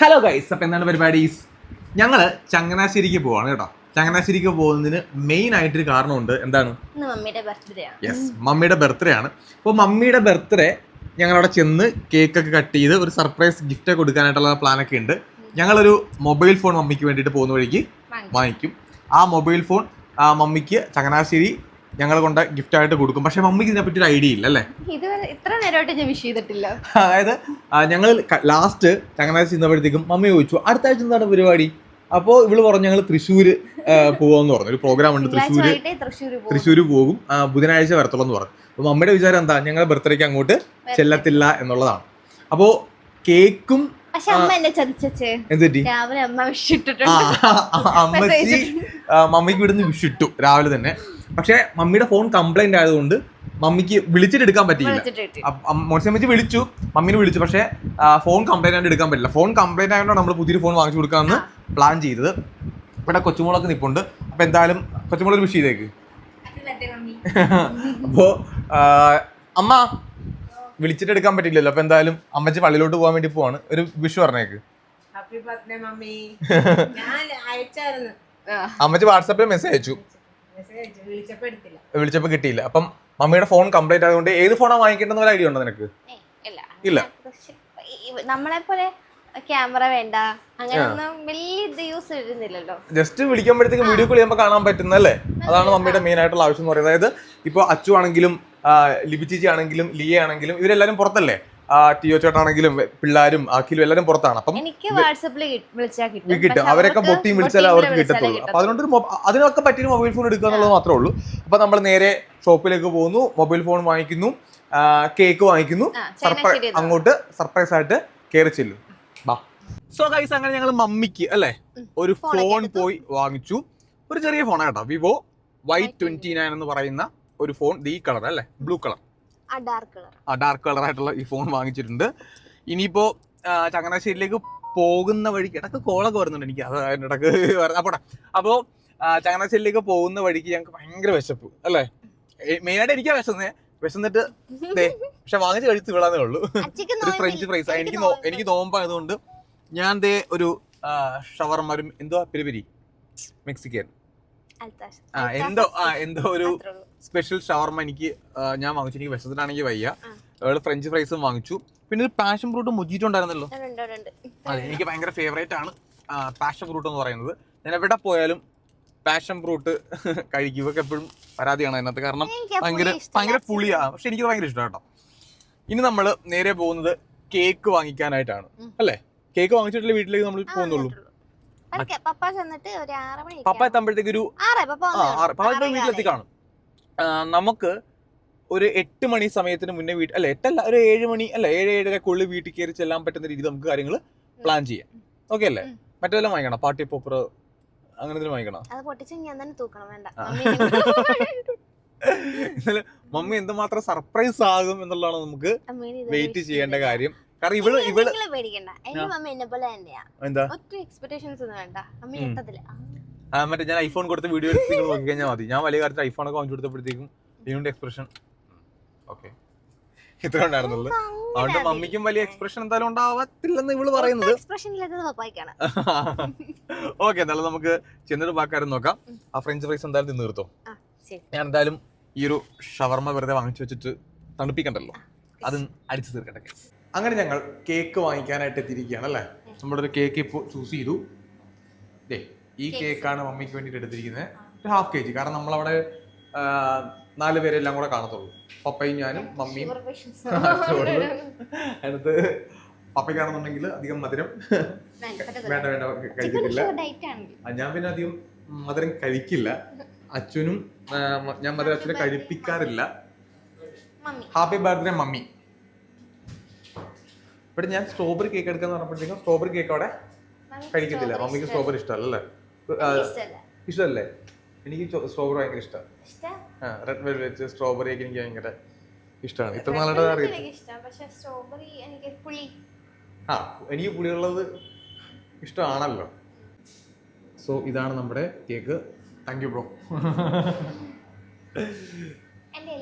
Hello guys അപ്പം എന്താണ് പരിപാടീസ് ഞങ്ങൾ ചങ്ങനാശ്ശേരിക്ക് പോവാണ് കേട്ടോ. ചങ്ങനാശ്ശേരിക്ക് പോകുന്നതിന് മെയിൻ ആയിട്ടൊരു കാരണമുണ്ട്. എന്താണ്? യെസ് മമ്മിയുടെ ബർത്ത്ഡേ ആണ്. അപ്പോൾ മമ്മിയുടെ ബർത്ത്ഡേ ഞങ്ങൾ അവിടെ ചെന്ന് കേക്ക് ഒക്കെ കട്ട് ചെയ്ത് ഒരു സർപ്രൈസ് ഗിഫ്റ്റ് കൊടുക്കാനായിട്ടുള്ള പ്ലാനൊക്കെ ഉണ്ട്. ഞങ്ങളൊരു മൊബൈൽ ഫോൺ മമ്മിക്ക് വേണ്ടിയിട്ട് പോകുന്ന വഴിക്ക് വാങ്ങിക്കും. ആ മൊബൈൽ ഫോൺ മമ്മിക്ക് ചങ്ങനാശ്ശേരി ഞങ്ങൾ കൊണ്ട് ഗിഫ്റ്റ് ആയിട്ട് കൊടുക്കും. പക്ഷെ മമ്മിക്ക് ഇതിനെ പറ്റി ഒരു ഐഡിയ ഇല്ല അല്ലേ? ഇതുവരെ ഇത്ര നേരമായിട്ട് ഞാൻ വിഷ് ചെയ്തിട്ടില്ല. അതായത് ഞങ്ങൾ ലാസ്റ്റ് ചങ്ങനാശ്ശേരി ചെന്നപ്പോഴത്തേക്കും മമ്മി ചോദിച്ചു അടുത്ത ആഴ്ച എന്താണ് പരിപാടി? അപ്പോൾ ഇവൾ പറഞ്ഞു ഞങ്ങൾ തൃശ്ശൂർ പോവാന്ന് പറഞ്ഞു. ഒരു പ്രോഗ്രാം ഉണ്ട് തൃശ്ശൂർ തൃശ്ശൂർ പോകും. ബുധനാഴ്ച വരത്തുള്ളൂ എന്ന് പറഞ്ഞു. അപ്പോൾ മമ്മിയുടെ വിചാരം എന്താ? ഞങ്ങൾ ബർത്ത്ഡേക്ക് അങ്ങോട്ട് ചെല്ലത്തില്ല എന്നുള്ളതാണ്. അപ്പോൾ കേക്കും അമ്മച്ചി മമ്മിക്ക് ഇവിടുന്ന് വിഷിട്ടു രാവിലെ തന്നെ. പക്ഷെ മമ്മിയുടെ ഫോൺ കംപ്ലൈന്റ് ആയതുകൊണ്ട് മമ്മിക്ക് വിളിച്ചിട്ട് എടുക്കാൻ പറ്റിയില്ല. മോശമ്മച്ചി വിളിച്ചു മമ്മീനെ വിളിച്ചു. പക്ഷേ ഫോൺ കംപ്ലൈന്റ് ആയിട്ട് എടുക്കാൻ പറ്റില്ല. ഫോൺ കംപ്ലൈന്റ് ആയതുകൊണ്ടാണ് നമ്മൾ പുതിയൊരു ഫോൺ വാങ്ങിച്ചു കൊടുക്കാമെന്ന് പ്ലാൻ ചെയ്തത്. ഇവിടെ കൊച്ചുമോളൊക്കെ നിപ്പുണ്ട്. അപ്പൊ എന്തായാലും കൊച്ചുമോളൊരു വിഷ് ചെയ്തേക്ക്. അപ്പോ അമ്മ വിളിച്ചിട്ട് എടുക്കാൻ പറ്റില്ലല്ലോ. അപ്പൊ എന്തായാലും അമ്മച്ചി പള്ളിയിലോട്ട് പോകാൻ വേണ്ടി പോവാണ്. ഒരു വിഷ് പറഞ്ഞേക്ക്. അമ്മച്ചി വാട്സാപ്പിൽ മെസ്സേജ് അയച്ചു. വിളിച്ചപ്പോ എടുത്തില്ല. വിളിച്ചപ്പോൾ കിട്ടിയില്ല. അപ്പം മമ്മിയുടെ ഫോൺ കംപ്ലൈന്റ് ആയതുകൊണ്ട് ഏത് ഫോണാ വാങ്ങിക്കേണ്ടെന്ന് ഒരു ഐഡിയ ഉണ്ടോ നിനക്ക്? ഇല്ല. നമ്മളെ പോലെ ക്യാമറ വേണ്ട. അങ്ങനെയൊന്നും വലിയ ഇത് യൂസ് വരുന്നില്ലല്ലോ ജസ്റ്റ് വിളിക്കുമ്പോഴത്തേക്ക് വീഡിയോ കോൾ ചെയ്യുമ്പോൾ കാണാൻ പറ്റുന്നല്ലേ അതാണ് മമ്മിയുടെ മെയിൻ ആയിട്ടുള്ള ആവശ്യം എന്ന് പറയുന്നത്. അതായത് ഇപ്പോൾ അച്ചു ആണെങ്കിലും ആ, ലിബി ചേച്ചി ആണെങ്കിലും ലിയ ആണെങ്കിലും ഇവരെല്ലാരും പുറത്തല്ലേ? ആ, ടിയോ ചേട്ടാണെങ്കിലും പിള്ളേരും അഖിലും എല്ലാരും പുറത്താണ്. അപ്പം എനിക്ക് വാട്സപ്പിൽ വിളിച്ചാൽ കിട്ടും. കിട്ടും. അവരൊക്കെ പൊട്ടിയും വിളിച്ചാൽ അവർക്ക് കിട്ടത്തുള്ളൂ. അപ്പൊ അതുകൊണ്ട് അതിനൊക്കെ പറ്റിയ മൊബൈൽ ഫോൺ എടുക്കുക എന്നുള്ളത് മാത്രമേ ഉള്ളൂ. അപ്പൊ നമ്മൾ നേരെ ഷോപ്പിലേക്ക് പോകുന്നു. മൊബൈൽ ഫോൺ വാങ്ങിക്കുന്നു. കേക്ക് വാങ്ങിക്കുന്നു. സർപ്രൈസ് അങ്ങോട്ട് സർപ്രൈസ് ആയിട്ട് കയറി ചെല്ലും. ബാ. സോ ഗൈസ് അങ്ങനെ ഞങ്ങൾ മമ്മിക്ക് അല്ലേ? ഒരു ഫോൺ പോയി വാങ്ങിച്ചു. ഒരു ചെറിയ ഫോണാണ് കേട്ടോ. വിവോ വൈ ട്വന്റി നയൻ എന്ന് പറയുന്ന ഒരു ഫോൺ ഈ കളർ അല്ലേ ബ്ലൂ കളർ. ഡാർക്ക് കളർ ആയിട്ടുള്ള ഈ ഫോൺ വാങ്ങിച്ചിട്ടുണ്ട്. ഇനിയിപ്പോ ചങ്ങനാശ്ശേരിയിലേക്ക് പോകുന്ന വഴിക്ക് ഇടയ്ക്ക് കോളൊക്കെ വരുന്നുണ്ട് എനിക്ക്. അത് ഇടയ്ക്ക് അപ്പോടെ അപ്പോ ചങ്ങനാശ്ശേരിയിലേക്ക് പോകുന്ന വഴിക്ക് ഞങ്ങൾക്ക് ഭയങ്കര വിശപ്പ് അല്ലേ? മെയിനായിട്ട് എനിക്കാ വിശന്നേ. വിശന്നിട്ട് പക്ഷെ വാങ്ങിച്ച് കഴിച്ച് വിടാന്നേ ഉള്ളൂ. ഒരു ഫ്രഞ്ച് ഫ്രൈസ് എനിക്ക് എനിക്ക് നോമ്പായതുകൊണ്ട് ഞാൻ ദേ ഒരു ഷവർമാരും എന്തോ പെരുപരി. മെക്സിക്കൻ. ആ എന്തോ ആ എന്തോ ഒരു സ്പെഷ്യൽ ഷവർമ എനിക്ക് ഞാൻ വാങ്ങിച്ചു എനിക്ക് വിശത്തിനാണെങ്കിൽ വയ്യ. അവൾ ഫ്രഞ്ച് ഫ്രൈസും വാങ്ങിച്ചു. പിന്നെ ഒരു പാഷൻ ഫ്രൂട്ട് മുജിറ്റുണ്ടായിരുന്നല്ലോ അതെ എനിക്ക് ഭയങ്കര ഫേവറേറ്റ് ആണ് പാഷൻ ഫ്രൂട്ട് എന്ന് പറയുന്നത്. ഞാൻ എവിടെ പോയാലും പാഷൻ ഫ്രൂട്ട് കഴിക്കും ഇവർക്ക് എപ്പോഴും പരാതിയാണ് അതിനകത്ത്. കാരണം ഭയങ്കര ഭയങ്കര പുളിയാണ് പക്ഷെ എനിക്ക് ഭയങ്കര ഇഷ്ടമാണ് കേട്ടോ. ഇനി നമ്മൾ നേരെ പോകുന്നത് കേക്ക് വാങ്ങിക്കാനായിട്ടാണ്. അല്ലേ? കേക്ക് വാങ്ങിച്ചിട്ടില്ല വീട്ടിലേക്ക് നമ്മൾ പോകുന്നുള്ളൂ? പപ്പ ചെന്നിട്ട് ഒരു ആറ് മണി പപ്പ എത്തുമ്പോഴത്തേക്ക് ഒരു ആറേ പപ്പ വീട്ടിലെത്തി കാണും നമുക്ക് ഒരു എട്ട് മണി സമയത്തിന് മുന്നേ വീട്ടിൽ അല്ല എട്ടല്ല ഒരു ഏഴ് മണി അല്ല ഏഴ് ഏഴരക്കുള്ളിൽ വീട്ടിൽ കയറി ചെല്ലാൻ പറ്റുന്ന രീതിയിൽ നമുക്ക് കാര്യങ്ങൾ പ്ലാൻ ചെയ്യാം. ഓക്കെ അല്ലേ. മറ്റെല്ലാം വാങ്ങിക്കണം? പാർട്ടി പോപ്പർ അങ്ങനെ എന്തെങ്കിലും വാങ്ങിക്കണം? അത് പൊട്ടിച്ച് ഞാൻ തന്നെ തൂക്കണം വേണ്ട. മമ്മി എന്തുമാത്രം സർപ്രൈസ് ആകും എന്നുള്ളതാണ് നമുക്ക് വെയിറ്റ് ചെയ്യേണ്ട കാര്യം. കാരണം ഇവൾ ഇവൾ പേടിക്കണ്ട. എന്റെ അമ്മ എന്നെ പോലെ തന്നെയാ. എന്താ? ഒറ്റ എക്സ്പെക്ടേഷൻസ് ഒന്നും വേണ്ട. അമ്മ ഉം. എത്തതില്ല ആ, മറ്റേ ഞാൻ ഐഫോൺ കൊടുത്ത വീഡിയോ നിങ്ങൾ നോക്കി കഴിഞ്ഞാൽ മതി. ഞാൻ വലിയ കാര്യത്തിൽ ഐഫോൺ ഒക്കെ വാങ്ങിച്ചു കൊടുത്തപ്പോഴത്തേക്കും ഇതിന്റെ എക്സ്പ്രഷൻ ഓക്കെ ഇത്ര ഉണ്ടായിരുന്നുള്ളൂ. അതുകൊണ്ട് മമ്മിക്കും വലിയ എക്സ്പ്രഷൻ എന്തായാലും ഉണ്ടാവത്തില്ലെന്ന് ഇവൾ പറയുന്നത്. ഓക്കെ എന്നാലും നമുക്ക് ചെന്നിട്ട് ബാക്കാരും നോക്കാം. ആ ഫ്രഞ്ച് ഫ്രൈസ് എന്തായാലും തിന്ന് നിർത്തോ ഞാൻ എന്തായാലും ഈ ഒരു ഷവർമ വെറുതെ വാങ്ങിച്ചു വെച്ചിട്ട് തണുപ്പിക്കണ്ടല്ലോ. അത് അടിച്ചു തീർക്കട്ടെ. അങ്ങനെ ഞങ്ങൾ കേക്ക് വാങ്ങിക്കാനായിട്ട് എത്തിയിരിക്കുകയാണ് അല്ലേ? നമ്മുടെ ഒരു കേക്ക് ഇപ്പോൾ ചൂസ് ചെയ്തു. ദേ ഈ കേക്കാണ് മമ്മിക്ക് വേണ്ടിയിട്ട് എടുത്തിരിക്കുന്നത്. ഒരു ഹാഫ് കെ ജി കാരണം നമ്മളവിടെ നാല് പേരെല്ലാം കൂടെ കാണത്തുള്ളൂ. പപ്പയും ഞാനും മമ്മിയും. അതിനകത്ത് പപ്പയ്ക്കാണെന്നുണ്ടെങ്കിൽ അധികം മധുരം വേണ്ട, വേണ്ട കഴിക്കത്തില്ല. ഞാൻ പിന്നെ അധികം മധുരം കഴിക്കില്ല. അച്ഛനും ഞാൻ മധുരം അച്ഛനെ കഴിപ്പിക്കാറില്ല. Happy birthday mummy. ഇവിടെ ഞാൻ സ്ട്രോബെറി കേക്ക് എടുക്കാന്ന് പറഞ്ഞപ്പോഴത്തേക്കും സ്ട്രോബെറി കേക്ക് അവിടെ കഴിക്കത്തില്ല. മമ്മിക്ക്. സ്ട്രോബെറി ഇഷ്ടമല്ല. ഇഷ്ടമല്ല. എനിക്ക് സ്ട്രോബെറി ഭയങ്കര ഇഷ്ടമാണ് ഇഷ്ടാ? റെഡ് വെൽവെറ്റ് സ്ട്രോബെറി ഒക്കെ എനിക്ക് ഭയങ്കര ഇഷ്ടമാണ് ഇത്ര അറിയാം പുളി. ആ എനിക്ക് പുളിയുള്ളത് ഇഷ്ടമാണല്ലോ. സോ ഇതാണ് നമ്മുടെ കേക്ക് താങ്ക് യു ബ്രോ എന്റെ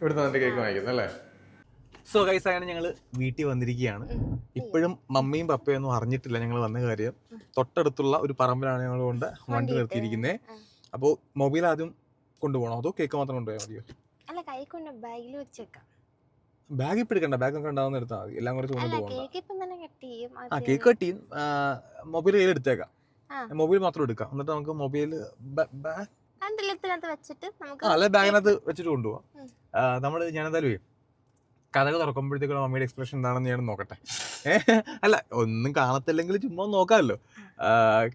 ഇവിടുന്ന് എന്റെ കേക്ക് വാങ്ങിക്കുന്നത് അല്ലേ സോ ഗൈസ് അങ്ങനെ ഞങ്ങൾ വീട്ടിൽ വന്നിരിക്കുകയാണ്. ഇപ്പോഴും മമ്മിയും പപ്പയും ഒന്നും അറിഞ്ഞിട്ടില്ല ഞങ്ങൾ വന്ന കാര്യം. തൊട്ടടുത്തുള്ള ഒരു പറമ്പിലാണ് ഞങ്ങൾ കൊണ്ട് വണ്ടി നിർത്തിയിരിക്കുന്നത് അപ്പോൾ മൊബൈൽ ആദ്യം കൊണ്ടുപോകണോ അതോ കേക്ക് മാത്രം കൊണ്ടുപോയാൽ മതിയോ? അല്ല കൈ കൊണ്ട് ബാഗിൽ വെച്ചേക്കാം ബാഗ് ഇപ്പം എടുക്കണ്ട ബാഗ് ഒക്കെ ഉണ്ടാവുന്ന എടുത്താൽ മതി. എല്ലാം കൂടെ അല്ല കൊണ്ടുപോകണ്ട കേക്ക് കട്ട് ചെയ്യും. ആ മൊബൈൽ കയ്യിൽ എടുത്തേക്കാം. ആ. മൊബൈൽ മാത്രം എടുക്കാം. എന്നിട്ട് നമുക്ക് മൊബൈൽ ബാഗ് വെച്ചിട്ട് നമുക്ക് അല്ല ബാഗിനകത്ത് വെച്ചിട്ട് കൊണ്ടുപോവാം. നമ്മൾ ഞാനെന്തായാലും കഥകൾ തുറക്കുമ്പോഴത്തേക്കുള്ള മമ്മിയുടെ എക്സ്പ്രഷൻ എന്താണെന്ന് ഞാൻ നോക്കട്ടെ. അല്ല ഒന്നും കാണത്തില്ലെങ്കിൽ ചുമ്മാ നോക്കാമല്ലോ.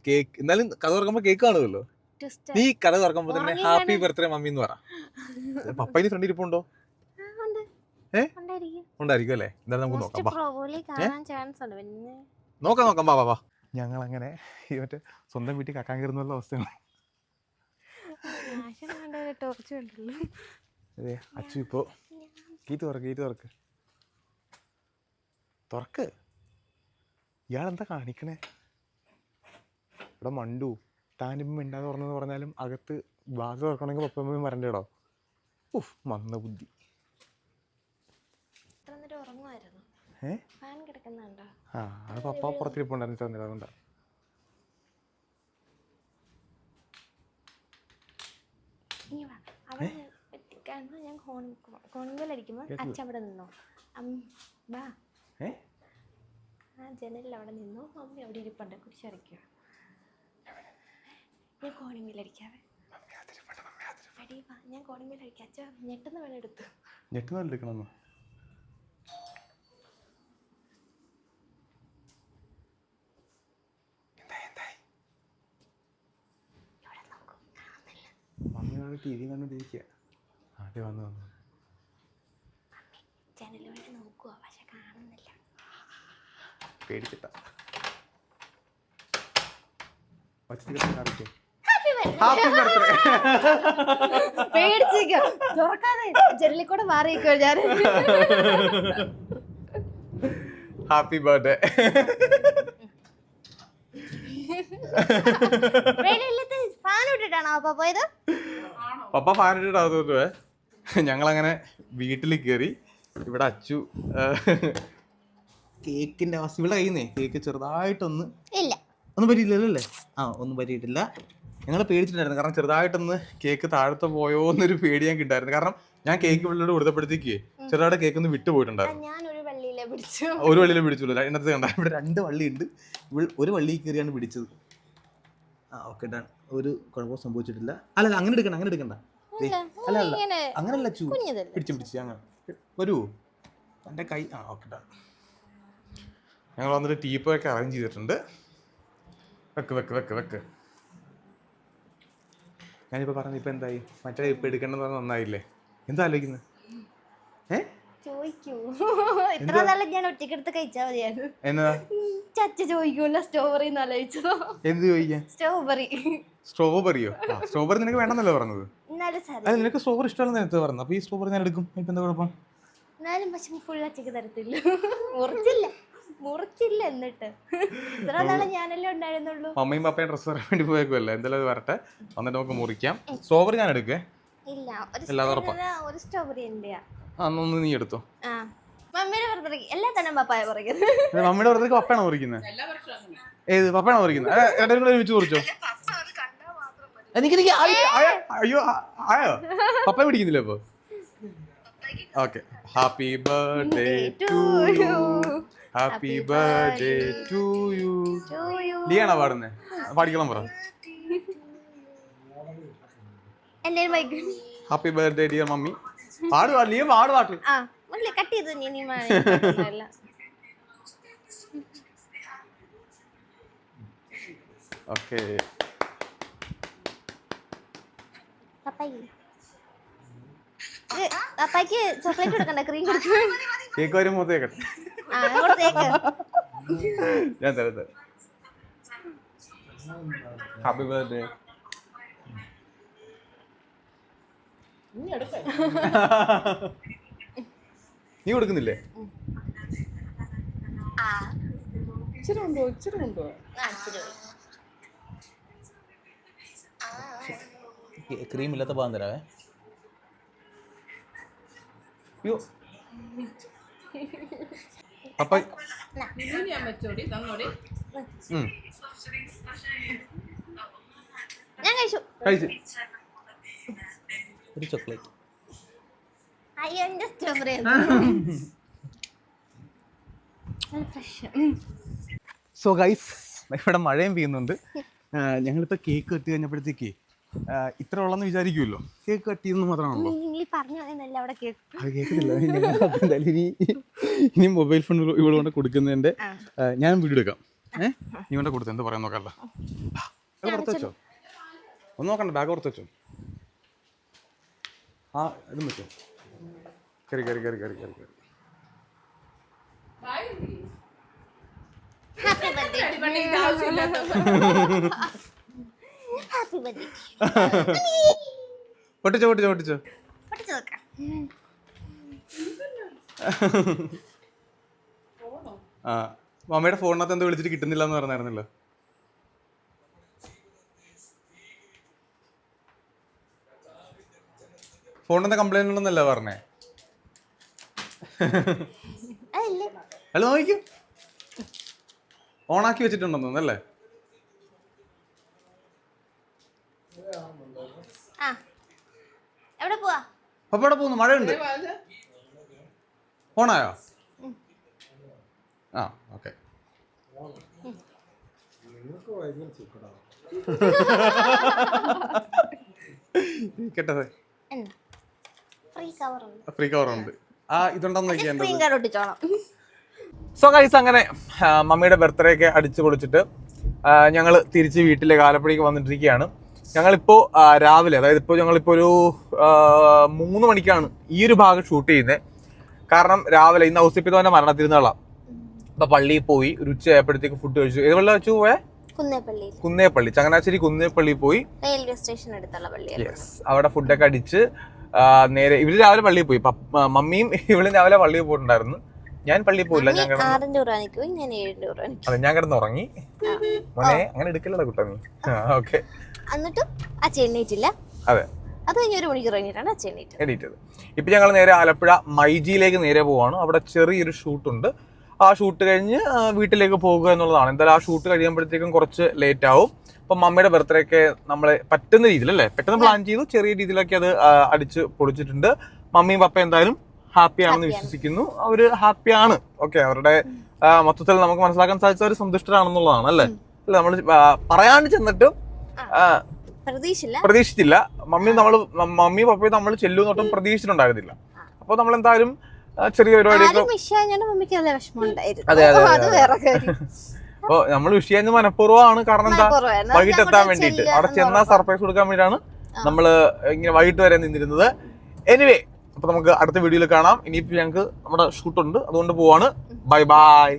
കേക്ക് എന്നാലും കഥ തുറക്കുമ്പോൾ കേക്ക് കാണുമല്ലോ. നീ കഥ തുറക്കുമ്പോൾ തന്നെ ഹാപ്പി ബർത്ത്ഡേ മമ്മി എന്ന് പറ. പപ്പയിന് ഫ്രണ്ട് ഇരിപ്പുണ്ടോ? ആ, ഉണ്ട്. ഏ? ഉണ്ടായിരിക്കും. അല്ലേ? എന്തായാലും നമുക്ക് നോക്കാം വാ. കാണാൻ chance ഉണ്ട്. പിന്നെ നോക്കാം നോക്കാം വാ വാ വാ. ഞങ്ങൾ അങ്ങനെ ഈ മറ്റേ സ്വന്തം വീട്ടിൽ കക്കാൻ കയറുന്നുള്ള അവസ്ഥയാണ്. അച്ഛൻ കണ്ട ഗീറ്റ് തുറക്ക് ഗീറ്റ് തുറക്ക്. തുറക്ക്. ഇയാളെന്താ കാണിക്കണേ? ഇവിടെ മണ്ടു താനിപ്പം മിണ്ടാതെ തുറന്നെന്ന് പറഞ്ഞാലും അകത്ത് ബാഗ് തുറക്കണമെങ്കിൽ പപ്പമ്മയും വരണ്ടേടോ? ഉഫ് മന്ന ബുദ്ധി. ഏ? ആ അത് പപ്പ പുറത്തിരിപ്പുണ്ടായിരുന്നു അതുകൊണ്ടാ. ഇനി വാ. അവിടെ കാരണം ഞാൻ കോൺവെലടിക്കുമ്പോൾ കേട്ടില്ല. അച്ഛൻ അവിടെ നിന്നോ. ഏ? ആ ജനലിൽ അവിടെ നിന്നു. മമ്മി അവിടെ ഇരിപ്പുണ്ട്. കുരിശറിക്കുക ഞാൻ കോണിങ്ങിലടിക്കാവേ അടി വാ. ഞാൻ കോണിങ്ങിലടിക്കാം അച്ഛ ഞെട്ടുന്ന വേണം എടുത്തു. ഞെട്ടുന്ന മമ്മിയോട് ടി വി കണ്ടോണ്ടിരിക്കുക അതെ വന്നു ജനൽ വഴി നോക്കുക പക്ഷെ കാണുന്നില്ല. പേടിച്ചിട്ട പേടിച്ചിരിക്കുക തുറക്കാതെ ജനലിൽ കൂടെ മാറിയിരിക്കുക ഞാൻ ഹാപ്പി ബർത്ത്ഡേ വെളിയിലത്തെ ഫാൻ ഇട്ടിട്ടാണോ അപ്പൊ പോയത്? പപ്പ ഫാനിട്ട് അകത്തോട്ട് ഞങ്ങളങ്ങനെ വീട്ടിൽ കയറി ഇവിടെ അച്ചു കേക്കിന്റെ അവസ്ഥ ഇവിടെ കഴിയുന്നേ കേക്ക് ചെറുതായിട്ടൊന്ന് ഇല്ല. ഒന്നും പറ്റിയില്ലല്ലോ അല്ലേ ആ ഒന്നും പറ്റിയിട്ടില്ല ഞങ്ങൾ പേടിച്ചിട്ടുണ്ടായിരുന്നു. കാരണം ചെറുതായിട്ടൊന്ന് കേക്ക് താഴത്തെ പോയോ എന്നൊരു പേടി ഞങ്ങൾക്ക് ഉണ്ടായിരുന്നു. കാരണം ഞാൻ കേക്ക് പിള്ളേരോട് കൊടുത്തപ്പോഴത്തേക്ക് ചെറുതായിട്ട് കേക്ക് ഒന്ന് വിട്ടു പോയിട്ടുണ്ടായിരുന്നു. ഒരു വെള്ളിയിലെ പിടിച്ചുള്ളൂ. ഇന്നത്തെ കണ്ട ഇവിടെ രണ്ട് വള്ളി ഉണ്ട് ഒരു വള്ളി കയറിയാണ് പിടിച്ചത്. ആ ഓക്കെ ഡൺ ഒരു കുഴപ്പം സംഭവിച്ചിട്ടില്ല. അല്ല അങ്ങനെ എടുക്കണ്ട അങ്ങനെ എടുക്കണ്ട. അല്ല അല്ല അങ്ങനല്ല ചൂ. പിടിച്ച് പിടിച്ച് അങ്ങനെ വരൂ. എന്റെ കൈ ആ ഓക്കെ ഡൺ ഞങ്ങൾ വന്നിട്ട് ടീപ്പൊക്കെ അറേഞ്ച് ചെയ്തിട്ടുണ്ട്. വെക്ക് വെക്ക് വെക്ക് വെക്ക്. ഞാനിപ്പോൾ പറഞ്ഞു ഇപ്പൊ എന്തായി? മറ്റേ ഇപ്പം എടുക്കേണ്ടത് പറഞ്ഞാൽ നന്നായില്ലേ? എന്താ ആലോചിക്കുന്നത് ഏ? ചോദിക്കൂ. ഇത്ര നല്ല ഞാൻ ഒറ്റക്കെടുത്ത് കഴിച്ചാ മതിയായിരുന്നു. എന്നതാ ചച്ച ചോദിക്കൂല സ്ട്രോബെറി ആലോചിച്ചതോ? എന്ത് ചോദിക്കാൻ? സ്ട്രോബെറി സ്ട്രോബെറിയോ സ്ട്രോബെറി നിനക്ക് വേണമെന്നല്ലേ പറഞ്ഞത്? അത് നിനക്ക് സ്ട്രോബെറി ഇഷ്ടമല്ലെന്ന് നേരത്തെ പറഞ്ഞു അപ്പൊ ഈ സ്ട്രോബെറി ഞാൻ എടുക്കും. ഇപ്പൊ എന്താ കുഴപ്പം? എന്നാലും പക്ഷെ ഫുൾ അച്ചക്ക് തരത്തില്ല. മുറിച്ചില്ല. മുറിച്ചില്ല എന്നിട്ട്. ഇത്ര നാളെ ഞാനല്ലേ ഉണ്ടായിരുന്നുള്ളൂ? മമ്മയും പപ്പയും ഡ്രസ്സ് പറയാൻ വേണ്ടി പോയേക്കുമല്ലേ എന്തായാലും അത് വരട്ടെ. വന്നിട്ട് നമുക്ക് മുറിക്കാം. സ്ട്രോബെറി ഞാൻ എടുക്കേ? ഇല്ല ഒരു സ്ട്രോബെറി എന്റെയാ. ഒന്ന് നീ എടുത്തോ. ആ. മമ്മിയുടെ വെറുതെ എല്ലാ തന്നെ പപ്പായ പറയുന്നത് മമ്മിയുടെ വെറുതെ പപ്പയാണോ മുറിക്കുന്നത് എല്ലാ വർഷവും അങ്ങനെ ഏത് പപ്പയാണോ മുറിക്കുന്നത് രണ്ടും കൂടെ ഒരുമിച്ച് മുറിച്ചോ എനിക്ക് എനിക്ക് അയ്യോ ആയോ പപ്പ പിടിക്കുന്നില്ല ഇപ്പൊ? Okay. Happy birthday to you happy birthday to you ലിയാണോ പാടുന്നേ? പാടിക്കണം പറ. Happy birthday dear mummy. പാടുവാ Liya പാട് പാട്ട് ആ മുല്ല കട്ട് ചെയ്തു നീ നീ മാറില്ല ഓക്കേ. പപ്പായ്ക്ക് ചോക്ലേറ്റ് കൊടുക്കണ്ട ക്രീം കൊടുക്കണം കേക്ക് വരും മൂത്തേക്കട്ടെ ഞാൻ തരാം തരാം. ഹാപ്പി ബർത്ത്ഡേ ഇനി എടുക്കാം നീ കൊടുക്കുന്നില്ലേ? ഇച്ചിരി കൊണ്ടുപോ ഇച്ചിരി ഇച്ചിരി ക്രീം ഇല്ലാത്ത പാകം തരാവേ. അയ്യോ. അപ്പൊ ഞാൻ കഴിച്ചു. കഴിച്ച്. ഒരു ചോക്ലേറ്റ്. അയ്യോ എന്റെ സ്ട്രോബെറി സോ ഗൈസ് ഇവിടെ മഴയും പെയ്യുന്നുണ്ട്. ഞങ്ങളിപ്പോൾ ഞങ്ങളിപ്പോ കേക്ക് കട്ട് കഴിഞ്ഞപ്പോഴത്തേക്ക് ഇത്ര ഉള്ളെന്ന് വിചാരിക്കുമല്ലോ കേക്ക് കട്ട് ചെയ്യുന്നത് മാത്രമാണല്ലോ. കേൾക്കുന്നില്ല. എന്തായാലും ഇനി ഇനി മൊബൈൽ ഫോൺ ഇവിടെ കൊണ്ട് കൊടുക്കുന്നതിന്റെ ഞാൻ വീഡിയോ എടുക്കാം. ഏഹ് നീ കൊണ്ട് കൊടുത്ത് എന്ത് പറയാൻ നോക്കല്ല വെച്ചോ? ഒന്ന് നോക്കണ്ട ബാഗ് ഓർത്ത് വെച്ചോ? ആ ഇതും വെച്ചോ കയറി കയറി കയറി കയറി കയറി കയറി ഹാപ്പി ബർത്ത്ഡേ അടിപൊളി ഇത് ആവശ്യമില്ലാത്ത ഹാപ്പി ബർത്ത്ഡേ പൊട്ടിച്ചോ പൊട്ടിച്ചോ പൊട്ടിച്ചോ. ആ മമ്മയുടെ ഫോണിനകത്ത് എന്തോ വിളിച്ചിട്ട് കിട്ടുന്നില്ല എന്ന് പറഞ്ഞായിരുന്നല്ലോ. ഫോണിന്റെ കംപ്ലൈന്റ് ഉണ്ടെന്നല്ല പറഞ്ഞേ? ഹലോ അല്ല നോക്കിക്കോ. ഓണാക്കി വെച്ചിട്ടുണ്ടെന്ന് തോന്നുന്നല്ലേ ആ. എവിടെ പോവാ? അപ്പൊ ഇവിടെ പോകുന്നു മഴയുണ്ട്. ഓണായോ ആ ഓക്കെ കേട്ടത് ഫ്രീ കവർ ഉണ്ട്. ആ ഇതുണ്ടെന്ന് സോ കൈസ് അങ്ങനെ മമ്മിയുടെ ബർത്ത്ഡേ ഒക്കെ അടിച്ചു പൊളിച്ചിട്ട് ഞങ്ങൾ തിരിച്ച് വീട്ടിലെ കാലപ്പുഴയ്ക്ക് വന്നിട്ടിരിക്കുകയാണ്. ഞങ്ങളിപ്പോൾ രാവിലെ അതായത് ഇപ്പോൾ ഞങ്ങളിപ്പോൾ ഒരു മൂന്ന് മണിക്കാണ് ഈ ഒരു ഭാഗം ഷൂട്ട് ചെയ്യുന്നത് കാരണം രാവിലെ ഇന്ന് ഔസിപ്പിതവന്റെ മരണത്തിരുന്നാളാണ് അപ്പോൾ പള്ളിയിൽ പോയി ഒരു ഉച്ച ആയപ്പോഴത്തേക്ക് ഫുഡ് കഴിച്ചു. ഏത് വെള്ളം വെച്ചു പോയേ? കുന്നേപ്പള്ളി. കുന്നേപ്പള്ളി ചങ്ങനാശ്ശേരി കുന്നേപ്പള്ളി പോയി. റെയിൽവേ സ്റ്റേഷൻ അടുത്തുള്ള പള്ളി അവിടെ ഫുഡൊക്കെ അടിച്ച് നേരെ ഇവർ രാവിലെ പള്ളിയിൽ പോയി. മമ്മിയും ഇവളും രാവിലെ പള്ളിയിൽ പോയിട്ടുണ്ടായിരുന്നു. ഞാൻ പള്ളിയിൽ പോയില്ല. ഞാൻ അതെ ഞാൻ കിടന്ന് ഉറങ്ങി മോനെ അങ്ങനെ എടുക്കലടാ കുട്ടാ നീ. ഓക്കെ. എന്നിട്ടും അച്ഛൻ അതെ. അത് കഴിഞ്ഞ് ഒരു മണിക്കൂർ കഴിഞ്ഞിട്ടാണ് അച്ഛൻ ഇപ്പൊ ഞങ്ങൾ നേരെ ആലപ്പുഴ മൈജിയിലേക്ക് നേരെ പോവാണ്. അവിടെ ചെറിയൊരു ഷൂട്ട് ഉണ്ട് ആ ഷൂട്ട് കഴിഞ്ഞ് വീട്ടിലേക്ക് പോകുക എന്നുള്ളതാണ്. എന്തായാലും ആ ഷൂട്ട് കഴിയുമ്പോഴത്തേക്കും കുറച്ച് ലേറ്റ് ആവും. അപ്പൊ മമ്മിയുടെ ബർത്ത്ഡേ ഒക്കെ നമ്മളെ പറ്റുന്ന രീതിയിൽ അല്ലേ പെട്ടെന്ന് പ്ലാൻ ചെയ്തു. ചെറിയ രീതിയിലൊക്കെ അത് അടിച്ച് പൊളിച്ചിട്ടുണ്ട്. മമ്മിയും പപ്പ എന്തായാലും ഹാപ്പി ആണെന്ന് വിശ്വസിക്കുന്നു. അവർ ഹാപ്പിയാണ് ഓക്കെ അവരുടെ മൊത്തത്തിൽ നമുക്ക് മനസ്സിലാക്കാൻ സാധിച്ച അവർ സന്തുഷ്ടരാണെന്നുള്ളതാണ് അല്ലേ? അല്ല നമ്മൾ പറയാണ്ട് ചെന്നിട്ടും പ്രതീക്ഷിച്ചില്ല. മമ്മി നമ്മൾ മമ്മിയും പപ്പയും നമ്മൾ ചെല്ലുന്നൊട്ടും പ്രതീക്ഷിച്ചിട്ടുണ്ടായിരുന്നില്ല. അപ്പോൾ നമ്മൾ എന്തായാലും ചെറിയ പരിപാടിയൊക്കെ അപ്പൊ നമ്മൾ വിഷ് ചെയ്യാൻ മനഃപൂർവമാണ് കാരണം എന്താ. വൈകിട്ട് എത്താൻ വേണ്ടിയിട്ട്. അവിടെ ചെന്നാ സർപ്രൈസ് കൊടുക്കാൻ വേണ്ടിയിട്ടാണ് നമ്മൾ ഇങ്ങനെ വൈകിട്ട് വരെ നിന്നിരുന്നത്. എനിവേ അപ്പൊ നമുക്ക് അടുത്ത വീഡിയോയിൽ കാണാം. ഇനിയിപ്പോ ഞങ്ങൾക്ക് നമ്മുടെ ഷൂട്ടുണ്ട് അതുകൊണ്ട് പോവാണ്. Bye bye